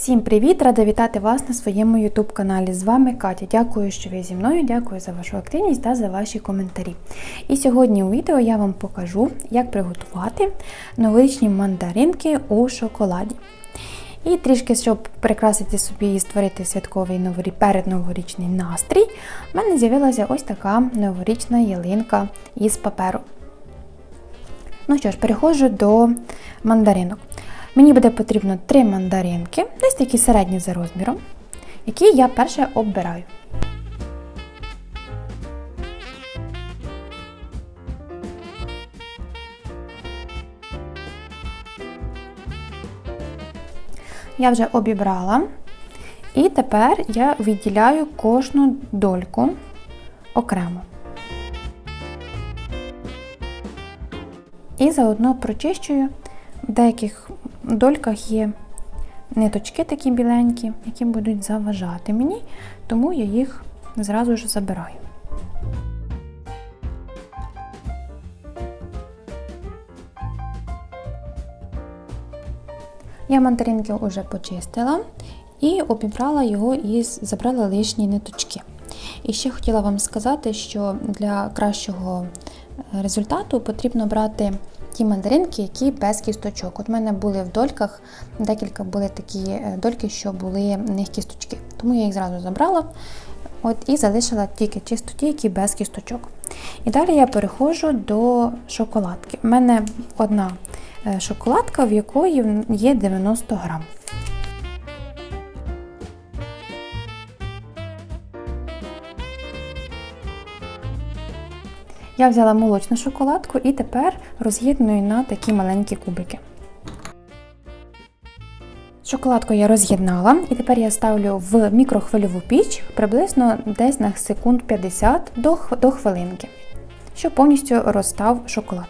Всім привіт! Рада вітати вас на своєму YouTube каналі. З вами Катя. Дякую, що ви зі мною. Дякую за вашу активність та за ваші коментарі. І сьогодні у відео я вам покажу, як приготувати новорічні мандаринки у шоколаді. І трішки, щоб прикрасити собі і створити святковий новорі... передноворічний настрій, в мене з'явилася ось така новорічна ялинка із паперу. Ну що ж, переходжу до мандаринок. Мені буде потрібно три мандаринки, десь такі середні за розміром, які я перше оббираю. Я вже обібрала. І тепер я відділяю кожну дольку окремо. І заодно прочищую. В деяких дольках є ниточки такі біленькі, які будуть заважати мені, тому я їх зразу ж забираю. Я мандаринки вже почистила і обібрала його і забрала лишні ниточки. І ще хотіла вам сказати, що для кращого результату потрібно брати ті мандаринки, які без кісточок. От в мене були в дольках, декілька були такі дольки, що були в них кісточки. Тому я їх зразу забрала от, і залишила тільки чисто ті, які без кісточок. І далі я переходжу до шоколадки. У мене одна шоколадка, в якої є 90 грам. Я взяла молочну шоколадку і тепер роз'єдную на такі маленькі кубики. Шоколадку я роз'єднала, і тепер я ставлю в мікрохвильову піч приблизно десь на секунд 50 до, до хвилинки, щоб повністю розстав шоколад.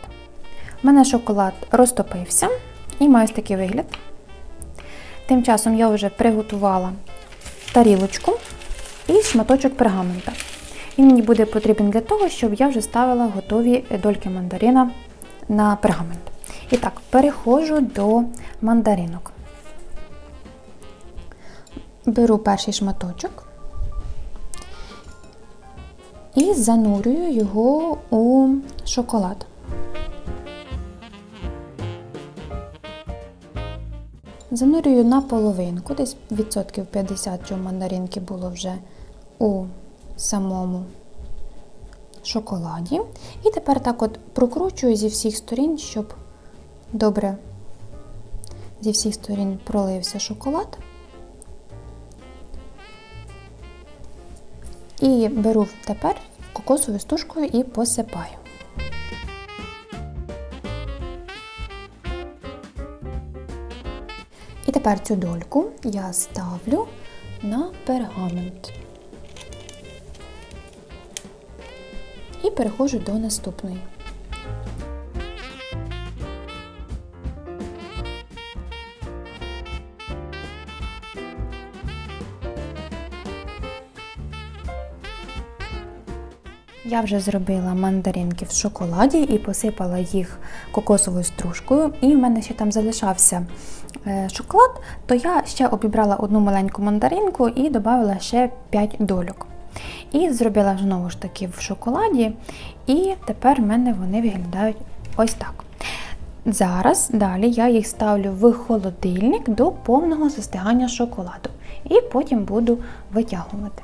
У мене шоколад розтопився і має ось такий вигляд. Тим часом я вже приготувала тарілочку і шматочок пергамента. Він мені буде потрібен для того, щоб я вже ставила готові дольки мандарина на пергамент. І так, переходжу до мандаринок. Беру перший шматочок і занурюю його у шоколад. Занурюю на половинку, десь відсотків 50, що мандаринки було вже у самому шоколаді. І тепер так от прокручую зі всіх сторін, щоб добре зі всіх сторін пролився шоколад. І беру тепер кокосовою стужкою і посипаю. І тепер цю дольку я ставлю на пергамент. І переходжу до наступної. Я вже зробила мандаринки в шоколаді і посипала їх кокосовою стружкою. І в мене ще там залишався шоколад, то я ще обібрала одну маленьку мандаринку і додала ще 5 дольок. І зробила знову ж таки в шоколаді, і тепер в мене вони виглядають ось так. Зараз далі я їх ставлю в холодильник до повного застигання шоколаду. І потім буду витягувати.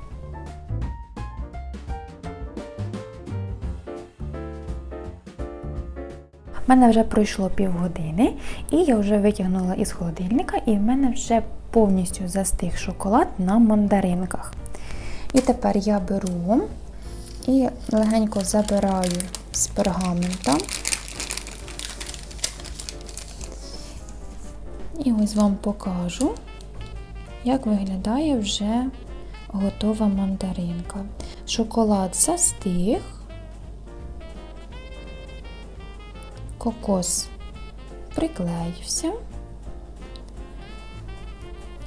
У мене вже пройшло півгодини, і я вже витягнула із холодильника, і в мене вже повністю застиг шоколад на мандаринках. І тепер я беру і легенько забираю з пергамента. І ось вам покажу, як виглядає вже готова мандаринка. Шоколад застиг, кокос приклеївся.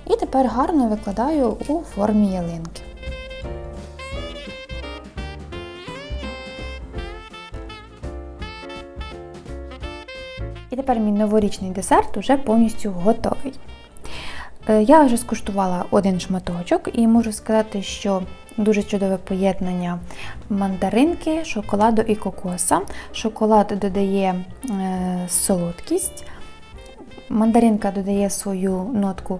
І тепер гарно викладаю у формі ялинки. Тепер мій новорічний десерт уже повністю готовий. Е, Я вже скуштувала один шматочок і можу сказати, що дуже чудове поєднання мандаринки, шоколаду і кокоса. Шоколад додає е, солодкість, мандаринка додає свою нотку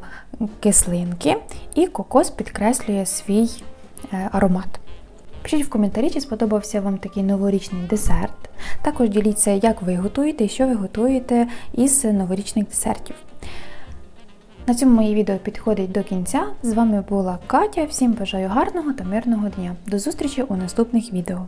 кислинки, і кокос підкреслює свій е, аромат. Пишіть в коментарі, чи сподобався вам такий новорічний десерт. Також діліться, як ви готуєте і що ви готуєте із новорічних десертів. На цьому моє відео підходить до кінця. З вами була Катя. Всім бажаю гарного та мирного дня. До зустрічі у наступних відео.